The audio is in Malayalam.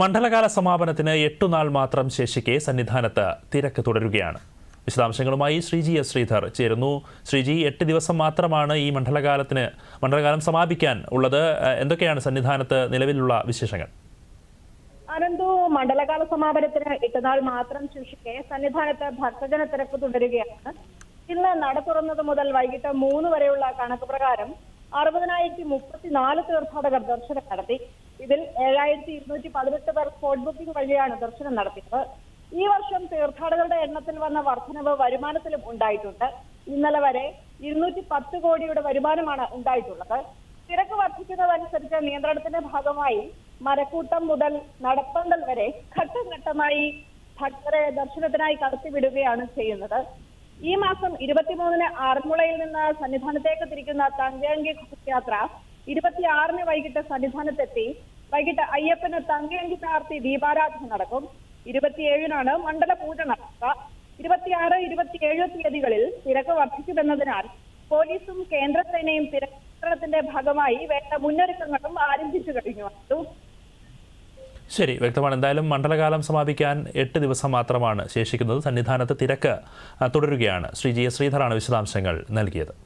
മണ്ഡലകാല സമാപനത്തിന് എട്ടുനാൾ മാത്രം ശേഷിക്കെ സന്നിധാനത്ത് തിരക്ക് തുടരുകയാണ്. വിശദാംശങ്ങളുമായി ശ്രീജി എസ് ശ്രീധർ ചേരുന്നു. ശ്രീജി എട്ട് ദിവസം മാത്രമാണ് ഈ മണ്ഡലകാലത്തിന് മണ്ഡലകാലം സമാപിക്കാൻ ഉള്ളത്. എന്തൊക്കെയാണ് സന്നിധാനത്ത് നിലവിലുള്ള വിശേഷങ്ങൾ? അനന്തു മണ്ഡലകാല സമാപനത്തിന് എട്ടുനാൾ മാത്രം ശേഷിക്കെ സന്നിധാനത്ത് ഭക്തജന തിരക്ക് തുടരുകയാണ്. ഇന്ന് നട തുറന്നത് മുതൽ വൈകിട്ട് മൂന്ന് വരെയുള്ള കണക്ക് പ്രകാരം അറുപതിനായിരത്തി മുപ്പത്തിനാല് തീർത്ഥാടകർ ദർശനം നടത്തി. ഇതിൽ ഏഴായിരത്തി ഇരുന്നൂറ്റി പതിനെട്ട് പേർ സ്പോട്ട് ബുക്കിംഗ് വഴിയാണ് ദർശനം നടത്തിയത്. ഈ വർഷം തീർത്ഥാടകരുടെ എണ്ണത്തിൽ വന്ന വർധനവ് വരുമാനത്തിലും ഉണ്ടായിട്ടുണ്ട്. ഇന്നലെ വരെ ഇരുന്നൂറ്റി പത്ത് കോടിയുടെ വരുമാനമാണ് ഉണ്ടായിട്ടുള്ളത്. തിരക്ക് വർദ്ധിക്കുന്നതനുസരിച്ച് നിയന്ത്രണത്തിന്റെ ഭാഗമായി മരക്കൂട്ടം മുതൽ നടപ്പന്തൽ വരെ ഘട്ടം ഘട്ടമായി ഭക്തരെ ദർശനത്തിനായി കടത്തിവിടുകയാണ് ചെയ്യുന്നത്. ഈ മാസം ഇരുപത്തിമൂന്നിന് ആറന്മുളയിൽ നിന്ന് സന്നിധാനത്തേക്ക് തിരിക്കുന്ന തങ്കയങ്കി ഘോഷയാത്ര ഇരുപത്തിയാറിന് വൈകിട്ട് സന്നിധാനത്തെത്തി വൈകിട്ട് അയ്യപ്പന് തങ്കയങ്കി ചാർത്തി ദീപാരാധന നടക്കും. ഇരുപത്തിയേഴിനാണ് മണ്ഡല പൂജ നടക്കുക. ഇരുപത്തിയാറ് ഇരുപത്തിയേഴ് തീയതികളിൽ തിരക്ക് വർദ്ധിക്കുമെന്നതിനാൽ പോലീസും കേന്ദ്രസേനയും തിരക്കത്തിന്റെ ഭാഗമായി വേണ്ട മുന്നൊരുക്കങ്ങളും ആരംഭിച്ചു കഴിഞ്ഞു. ശരി വ്യക്തമാണ്. എന്തായാലും മണ്ഡലകാലം സമാപിക്കാൻ എട്ട് ദിവസം മാത്രമാണ് ശേഷിക്കുന്നത്. സന്നിധാനത്ത് തിരക്ക് തുടരുകയാണ്. ശ്രീ ജി എസ് ശ്രീധറാണ് വിശദാംശങ്ങൾ നൽകിയത്.